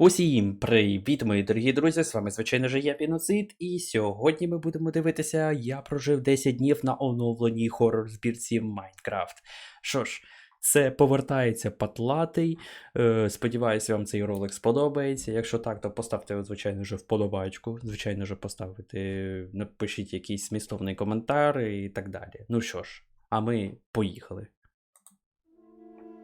Усім привіт, мої дорогі друзі! З вами, звичайно ж, я Піноцид, і сьогодні ми будемо дивитися, я прожив 10 днів на оновленій хоррор збірці Майнкрафт. Що ж, це повертається патлатий. Е, сподіваюся, вам цей ролик сподобається. Якщо так, то поставте, звичайно ж, вподобайку. Звичайно ж, поставите, напишіть якийсь змістовний коментар і так далі. Ну що ж, а ми поїхали.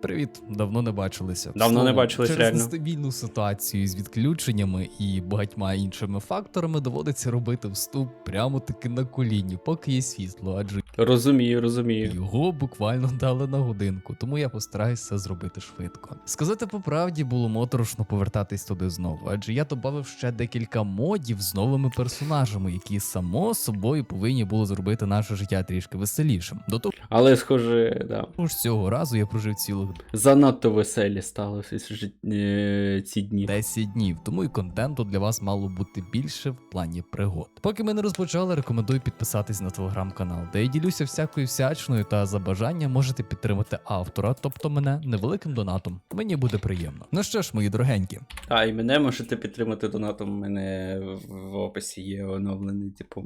Привіт, давно не бачилися. Давно не бачились, через реально. нестабільну ситуацію з відключеннями і багатьма іншими факторами доводиться робити вступ прямо таки на коліні, поки є світло, адже Розумію, розумію. його буквально дали на годинку, тому я постараюся це зробити швидко. Сказати по правді було моторошно повертатись туди знову, адже я додав ще декілька модів з новими персонажами, які само собою повинні були зробити наше життя трішки веселішим. До того Але, схоже, да. ж цього разу я прожив цілих Занадто веселі стали е, ці дні. 10 днів, тому і контенту для вас мало бути більше в плані пригод. Поки ми не розпочали, рекомендую підписатись на телеграм-канал, де я ділюся всякою всячною та за бажання можете підтримати автора, тобто мене невеликим донатом. Мені буде приємно. Ну що ж, мої дорогенькі, А, і мене можете підтримати донатом. У мене в описі є оновлений, типу,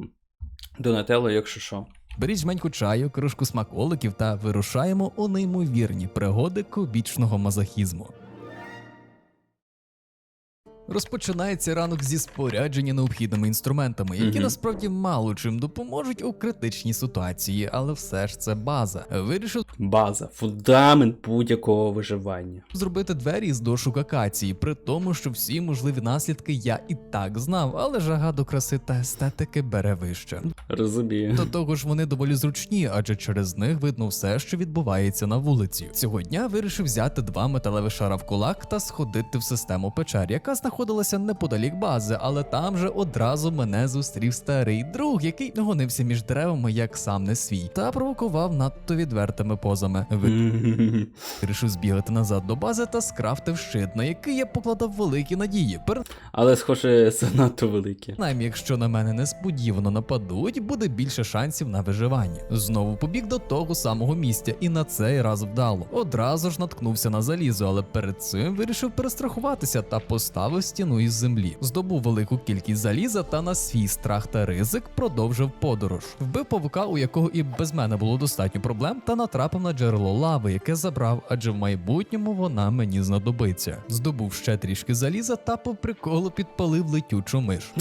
Донателло, якщо що. Беріть жменьку чаю, кружку смаколиків та вирушаємо у неймовірні пригоди кубічного мазохізму. Розпочинається ранок зі спорядження необхідними інструментами, які Мгм. насправді мало чим допоможуть у критичній ситуації, але все ж це база. Вирішив База, фундамент будь-якого виживання. зробити двері з дошок акації, при тому, що всі можливі наслідки я і так знав, але жага до краси та естетики бере вище. Розумію. До того ж, вони доволі зручні, адже через них видно все, що відбувається на вулиці. Цього дня вирішив взяти два металеві шара в кулак та сходити в систему печер, яка знаходилася неподалік бази, але там же одразу мене зустрів старий друг, який гонився між деревами як сам не свій, та провокував надто відвертими позами. Вирішив збігати назад до бази та скрафтив щит, на який я покладав великі надії. Але, схоже, занадто велике. Принаймні, якщо на мене несподівано нападуть, буде більше шансів на виживання. Знову побіг до того самого місця, і на цей раз вдало. Одразу ж наткнувся на залізо, але перед цим вирішив перестрахуватися та поставив стіну із землі. Здобув велику кількість заліза та на свій страх та ризик продовжив подорож. Вбив павука, у якого і без мене було достатньо проблем, та натрапив на джерело лави, яке забрав, адже в майбутньому вона мені знадобиться. Здобув ще трішки заліза та по приколу підпалив летючу миш.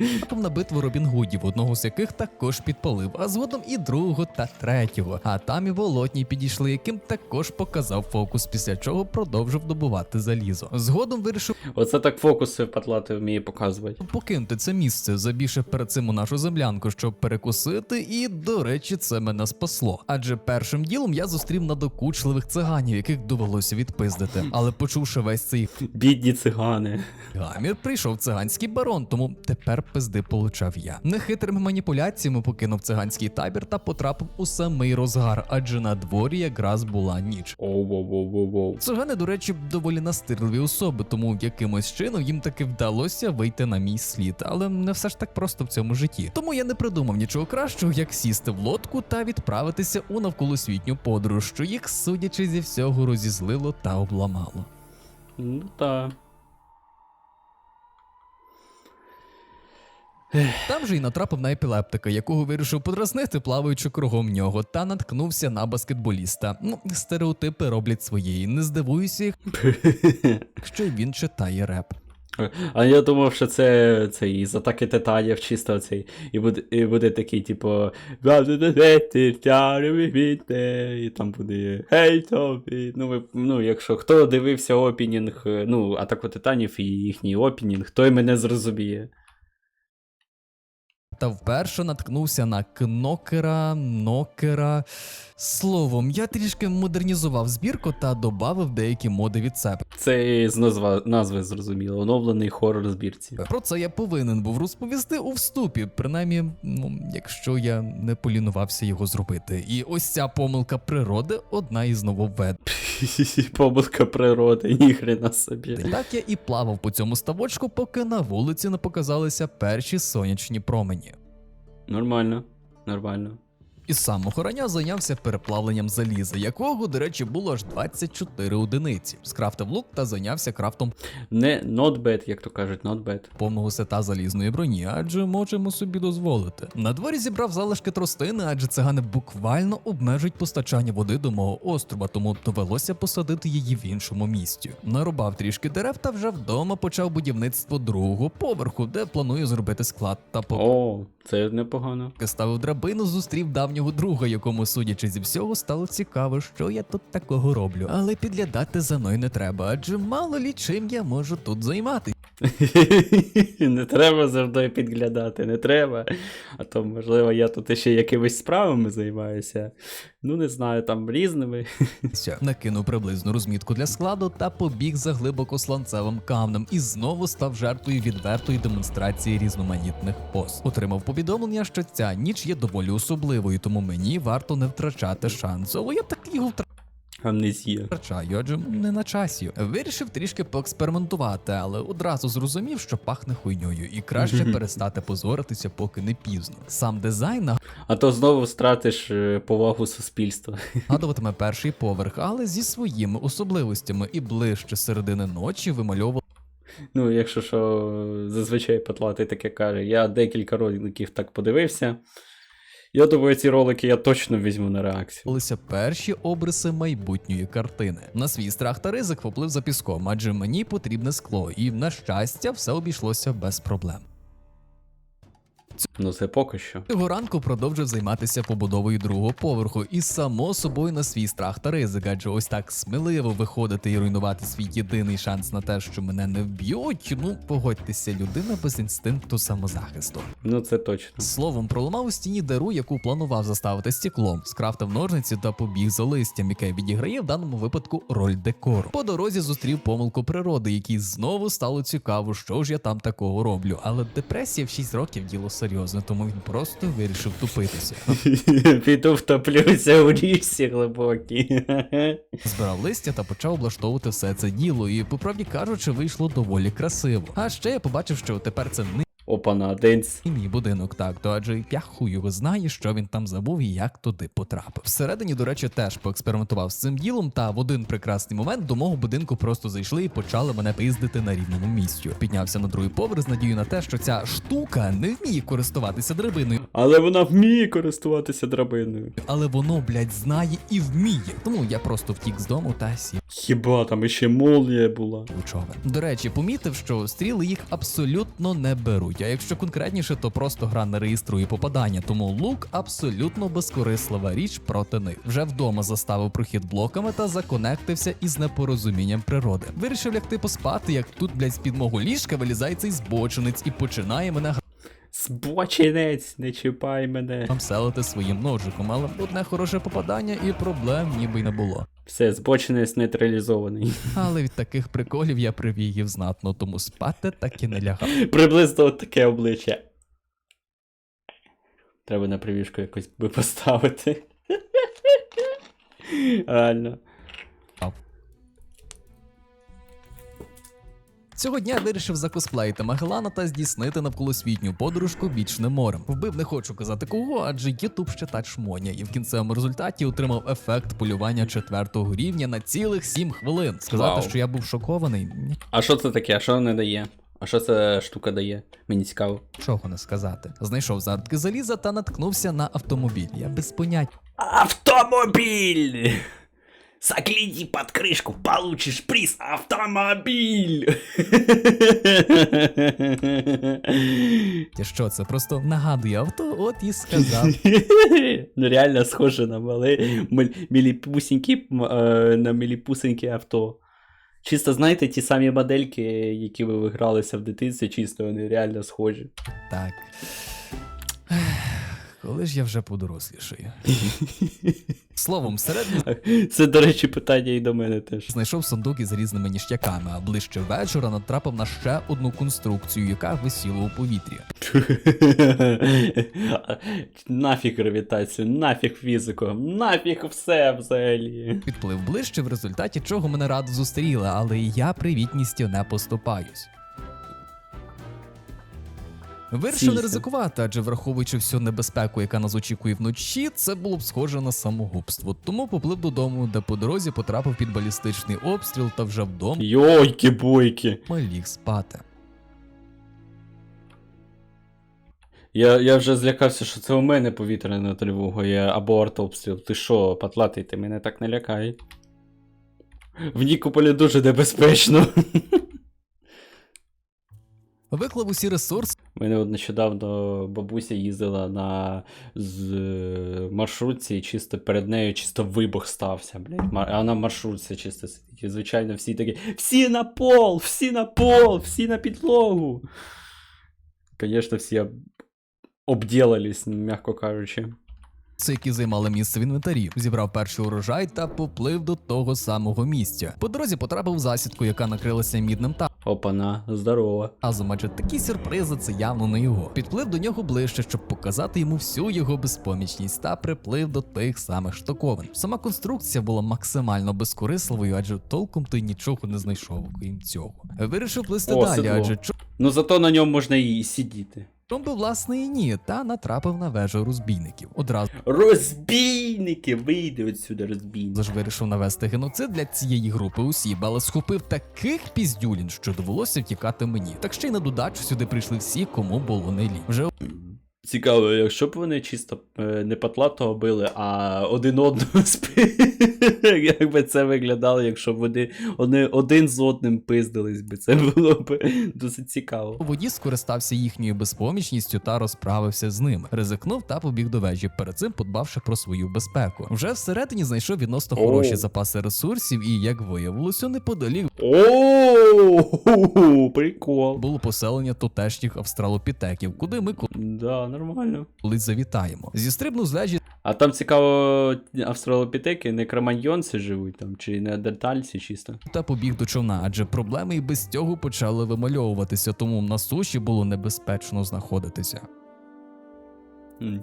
Натрапив на битву Робін Гудів, одного з яких також підпалив, а згодом і другого та третього. А там і волотні підійшли, яким також показав фокус, після чого продовжив добувати залізо. Згодом вирішив Оце так фокуси патлати вміє показувати. покинути це місце, забігши перед цим у нашу землянку, щоб перекусити, і до речі, це мене спасло. Адже першим ділом я зустрів надокучливих циганів, яких довелося відпиздити. Але почувши весь цей Бідні цигани. Гамір прийшов циганський барон, тому тепер пизди получав я. Нехитрими маніпуляціями покинув циганський табір та потрапив у самий розгар, адже на дворі якраз була ніч. Оу-воу-воу-воу. Цигани, до речі, доволі настирливі особи, тому якимось чином їм таки вдалося вийти на мій слід, але не все ж так просто в цьому житті. Тому я не придумав нічого кращого, як сісти в лодку та відправитися у навколосвітню подорож, що їх, судячи зі всього, розізлило та обламало. Ну так. Там же й натрапив на епілептика, якого вирішив подразнити, плаваючи кругом нього, та наткнувся на баскетболіста. Ну, стереотипи роблять своєї. Не здивуюся, якщо він читає реп. А я думав, що це цей із атаки титанів чисто цей. І буде, і буде такий, типу. І там буде Хей тобі. Ну, ви, ну, якщо хто дивився опінінг, ну, атаку титанів і їхній опінінг, той мене зрозуміє. Та вперше наткнувся на кнокера, нокера. Словом, я трішки модернізував збірку та додав деякі моди від себе. Це з назва, назви зрозуміло. Оновлений хоррор збірці. Про це я повинен був розповісти у вступі, принаймні, ну, якщо я не полінувався його зробити. І ось ця помилка природи одна із нововведень. Помилка природи, ніхрена собі. Так я і плавав по цьому ставочку, поки на вулиці не показалися перші сонячні промені. Нормально, нормально. І з самого рання зайнявся переплавленням заліза, якого, до речі, було аж 24 одиниці. Скрафтив лук та зайнявся крафтом Не not bad, як то кажуть, not bad. повного сета залізної броні, адже можемо собі дозволити. На дворі зібрав залишки тростини, адже цигани буквально обмежують постачання води до мого острова, тому довелося посадити її в іншому місці. Нарубав трішки дерев та вже вдома почав будівництво другого поверху, де планую зробити склад та по. О, це непогано. Ставив драбину, зустрів давнього друга, якому, судячи зі всього, стало цікаво, що я тут такого роблю. Але підглядати за мною не треба, адже мало лі чим я можу тут займатися. не треба завжди підглядати, не треба. А то, можливо, я тут ще якимись справами займаюся. Ну, не знаю, там різними. Накинув приблизну розмітку для складу та побіг за глибоко сланцевим камнем і знову став жертвою відвертої демонстрації різноманітних поз. Отримав повідомлення, що ця ніч є доволі особливою, тому мені варто не втрачати шансу. Але я так його Амнезія. адже не на часі. Вирішив трішки поекспериментувати, але одразу зрозумів, що пахне хуйньою, і краще перестати позоритися, поки не пізно. Сам дизайн А то знову втратиш е, повагу суспільства. нагадуватиме перший поверх, але зі своїми особливостями і ближче середини ночі вимальовував. Ну, якщо що, зазвичай Патлатий таке каже. Я декілька роликів так подивився. Я думаю, ці ролики я точно візьму на реакцію. Лися перші обриси майбутньої картини. На свій страх та ризик поплив за піском, адже мені потрібне скло, і на щастя, все обійшлося без проблем. Ну, це поки що. Цього ранку продовжив займатися побудовою другого поверху, і само собою на свій страх та ризик, адже ось так сміливо виходити і руйнувати свій єдиний шанс на те, що мене не вб'ють. Ну погодьтеся, людина без інстинкту самозахисту. Ну, це точно. Словом, проламав у стіні диру, яку планував заставити стеклом, скрафтив ножниці та побіг за листям, яке відіграє в даному випадку роль декору. По дорозі зустрів помилку природи, якій знову стало цікаво, що ж я там такого роблю. Але депресія в 6 років діло серйозне, тому він просто вирішив тупитися. Піду втоплюся у лісі глибокій. Збирав листя та почав облаштовувати все це діло, і, по правді кажучи, вийшло доволі красиво. А ще я побачив, що тепер це не Опана, денс. мій будинок, так, то адже я хуй його знає, що він там забув і як туди потрапив. Всередині, до речі, теж поекспериментував з цим ділом, та в один прекрасний момент до мого будинку просто зайшли і почали мене пиздити на рівному місці. Піднявся на другий поверх з надією на те, що ця штука не вміє користуватися драбиною, Але вона вміє користуватися драбиною. але воно, блядь, знає і вміє. Тому я просто втік з дому та сів. Хіба там іще молнія була? у човен. До речі, помітив, що стріли їх абсолютно не беруть. А якщо конкретніше, то просто гра не реєструє попадання, тому лук абсолютно безкорислива річ проти них. Вже вдома заставив прохід блоками та законектився із непорозумінням природи. Вирішив лягти поспати, як тут, блядь, з під мого ліжка вилізає цей збочинець і починає мене Збочинець, не чіпай мене. гамселити своїм ножиком. Але одне хороше попадання і проблем ніби й не було. Все, збочинець нейтралізований. Але від таких приколів я привігів знатно, тому спати так і не лягав. Приблизно от таке обличчя. Треба на привіжку якось би поставити. Реально. Цього дня вирішив закосплеїти Магеллана та здійснити навколосвітню подорожку бічним морем. Вбив не хочу казати кого, адже Ютуб ще та чмоня, і в кінцевому результаті отримав ефект полювання четвертого рівня на цілих 7 хвилин. Сказати, Вау. що я був шокований, А що це таке? А що не дає? А що ця штука дає? Мені цікаво. нічого не сказати. Знайшов зартки заліза та наткнувся на автомобіль. Я без поняття. Автомобиль! Загляни под крышку, получишь приз автомобиль! Що це просто нагадує авто, от і сказав. ну реально схоже на мале міліпусінькі, е, на міліпусіньке авто. Чисто знаєте, ті самі модельки, які ви вигралися в дитинстві, чисто вони реально схожі. Так. Коли ж я вже подорослішаю? Словом, всередині Це, до речі, питання і до мене теж. Знайшов сундук із різними ніштяками, а ближче вечора натрапив на ще одну конструкцію, яка висіла у повітрі. нафіг гравітацію, нафіг фізику, нафіг все взагалі. Підплив ближче, в результаті чого мене радо зустріли, але і я привітністю не поступаюсь. Не ризикувати, адже враховуючи всю небезпеку, яка нас очікує вночі, це було б схоже на самогубство. Тому поплив додому, де по дорозі потрапив під балістичний обстріл та вже вдома Йойки бойки. ліг спати. Я, я вже злякався, що це у мене повітряна тривога є або артобстріл. Ти що, патлатий, ти мене так не лякай. В Нікополі дуже небезпечно. Виклав усі ресурси Мене от нещодавно бабуся їздила на з, маршрутці, і чисто перед нею чисто вибух стався, блядь. А на маршрутці чисто сидить. Звичайно, всі такі. Всі на пол! Всі на пол! Всі на підлогу. Звісно, всі об... обділались, м'яко кажучи. які займали місце в інвентарі, зібрав перший урожай та поплив до того самого місця. По дорозі потрапив в засідку, яка накрилася мідним Опана, здорово. А замаче такі сюрпризи це явно не його. Підплив до нього ближче, щоб показати йому всю його безпомічність, та приплив до тих самих штуковин. Сама конструкція була максимально безкорисливою, адже толком той нічого не знайшов, крім цього. Вирішив плисти О, далі, седло. адже Ну зато на ньому можна і сидіти. Чом би власне і ні, та натрапив на вежу розбійників. Одразу Розбійники, вийди отсюди, розбійники! ж вирішив навести геноцид для цієї групи осіб, але схопив таких піздюлін, що довелося втікати мені. Так ще й на додачу сюди прийшли всі, кому було не лі. Вже Цікаво, якщо б вони чисто е, не патлатого били, а один одного спи. Як би це виглядало, якщо б вони, вони один з одним пиздились би, це було б досить цікаво. воді скористався їхньою безпомічністю та розправився з ними. Ризикнув та побіг до вежі, перед цим подбавши про свою безпеку. Вже всередині знайшов відносно хороші запаси ресурсів, і як виявилося, неподалік О, прикол. було поселення тутешніх австралопітеків, куди ми Да, нормально. Коли завітаємо. Зістрибнув з лежі. А там цікаво, австралопітеки, не кроманьйонці живуть там, чи неандертальці чисто. та побіг до човна, адже проблеми і без цього почали вимальовуватися, тому на суші було небезпечно знаходитися. М.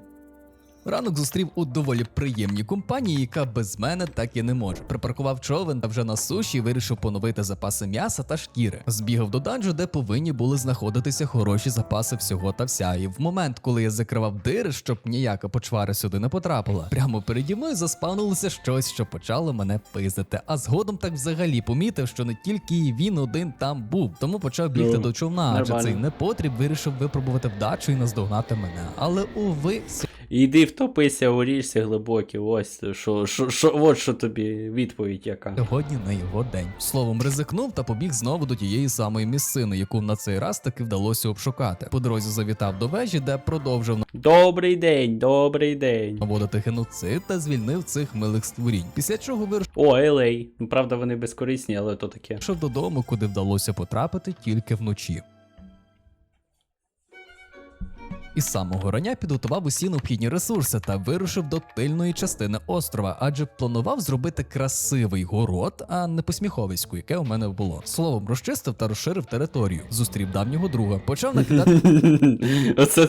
Ранок зустрів у доволі приємній компанії, яка без мене так і не може. Припаркував човен та вже на суші вирішив поновити запаси м'яса та шкіри. Збігав до данжу, де повинні були знаходитися хороші запаси всього та вся. І в момент, коли я закривав дири, щоб ніяка почвара сюди не потрапила, прямо переді мною заспавнилося щось, що почало мене пиздити. А згодом так взагалі помітив, що не тільки він один там був, тому почав бігти Ну, до човна, адже цей непотріб вирішив випробувати вдачу і наздогнати мене. Але уви, Іди втопися, уріжся глибокі, ось що, що, що, от що тобі відповідь яка. Сьогодні не його день. Словом, ризикнув та побіг знову до тієї самої місцини, яку на цей раз таки вдалося обшукати. По дорозі завітав до вежі, де продовжив Добрий день, добрий день. наводити геноцид та звільнив цих милих створінь. Після чого вирушив О, Елей. Ну, правда, вони безкорисні, але то таке. додому, куди вдалося потрапити тільки вночі. Із самого рання підготував усі необхідні ресурси та вирушив до тильної частини острова, адже планував зробити красивий город, а не посміховисько, яке у мене було. Словом, розчистив та розширив територію. Зустрів давнього друга, почав накидати Оце,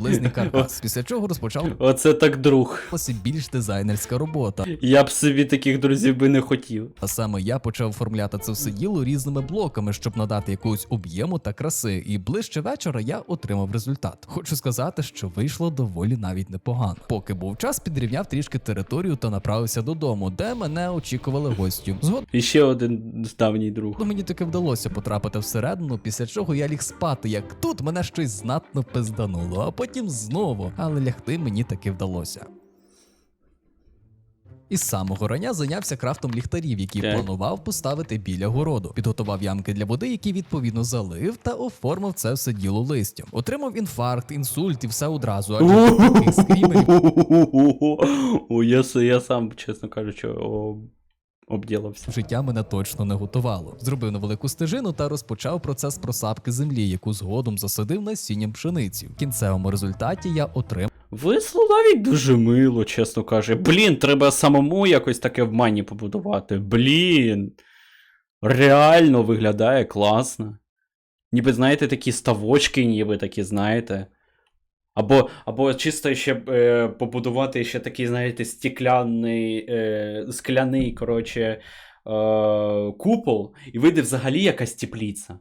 близький каркас, після чого розпочав оце так друг. більш дизайнерська робота. Я б собі таких друзів би не хотів. А саме я почав оформляти це все діло різними блоками, щоб надати якогось об'єму та краси. І ближче вечора я отримав результат. Хочу сказати, що вийшло доволі навіть непогано. Поки був час, підрівняв трішки територію та направився додому, де мене очікували гості. Згодом І ще один давній друг. мені таки вдалося потрапити всередину, після чого я ліг спати, як тут мене щось знатно пиздануло, а потім знову, але лягти мені таки вдалося. Із самого рання зайнявся крафтом ліхтарів, які Так. планував поставити біля городу. Підготував ямки для води, які відповідно залив, та оформив це все діло листям. Отримав інфаркт, інсульт і все одразу. Адже таких скрімерів я, сам, чесно кажучи. Обділився. життя мене точно не готувало. Зробив невелику стежину та розпочав процес просапки землі, яку згодом засадив насінням пшениці. В кінцевому результаті я отримав. Висло навіть дуже мило, чесно каже. Блін, треба самому якось таке в мані побудувати. Блін. Реально виглядає класно. Ніби, знаєте, такі ставочки, ніби такі, знаєте. Або, або чисто ще е, побудувати ще такий, знаєте, стікляний, е, скляний, коротше, е, купол, і вийде взагалі якась тепліця.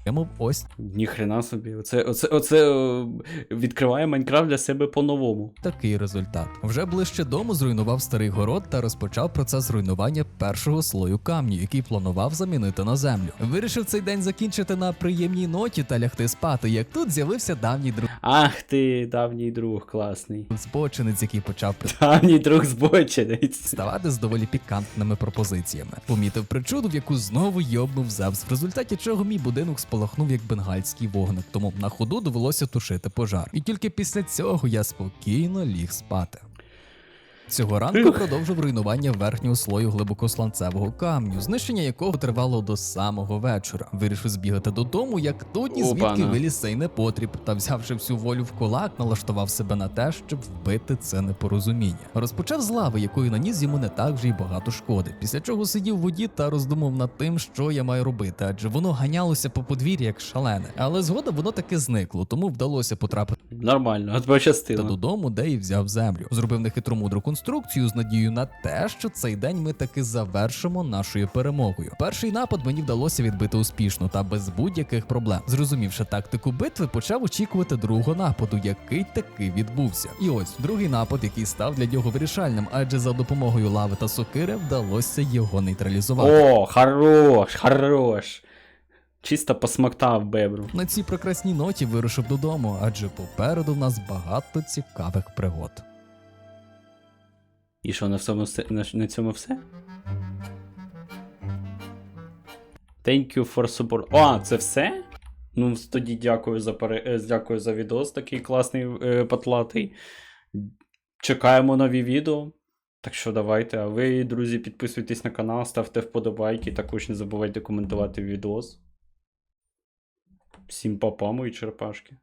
Отримав ось Ніхрена собі. Оце, оце, оце е, відкриває Майнкрафт для себе по-новому. такий результат. Вже ближче дому зруйнував старий город та розпочав процес руйнування першого слою камню, який планував замінити на землю. Вирішив цей день закінчити на приємній ноті та лягти спати, як тут з'явився давній друг Ах ти, давній друг, класний. збочинець, який почав Давній друг збочинець. ставати з доволі пікантними пропозиціями. Помітив причуду, в яку знову йобнув Зевс, в результаті чого мій будинок спалахнув як бенгальський вогник, тому на ходу довелося тушити пожар. І тільки після цього я спокійно ліг спати. Цього ранку продовжив руйнування верхнього слою глибокосланцевого камню, знищення якого тривало до самого вечора. Вирішив збігати додому, як тут ні звідки виліз цей непотріб, та взявши всю волю в кулак, налаштував себе на те, щоб вбити це непорозуміння. Розпочав з лави, якою наніс йому не так вже й багато шкоди. Після чого сидів в воді та роздумав над тим, що я маю робити, адже воно ганялося по подвір'ї як шалене. Але згодом воно таки зникло, тому вдалося потрапити Нормально, от та додому, де і взяв землю. Зробив нехитромудру конструкцію з надією на те, що цей день ми таки завершимо нашою перемогою. Перший напад мені вдалося відбити успішно та без будь-яких проблем. Зрозумівши тактику битви, почав очікувати другого нападу, який таки відбувся. І ось другий напад, який став для нього вирішальним, адже за допомогою лави та сокири вдалося його нейтралізувати. О, хорош, хорош. Чисто посмоктав бебру. На цій прекрасній ноті вирушив додому, адже попереду в нас багато цікавих пригод. І що, на, всьому на, на цьому все? Thank you for support. О, це все? Ну, тоді дякую за, е, дякую за відос, такий класний е, потлатий. Чекаємо нові відео. Так що давайте. А ви, друзі, підписуйтесь на канал, ставте вподобайки, також не забувайте коментувати відос. Всім папа, мої черепашки.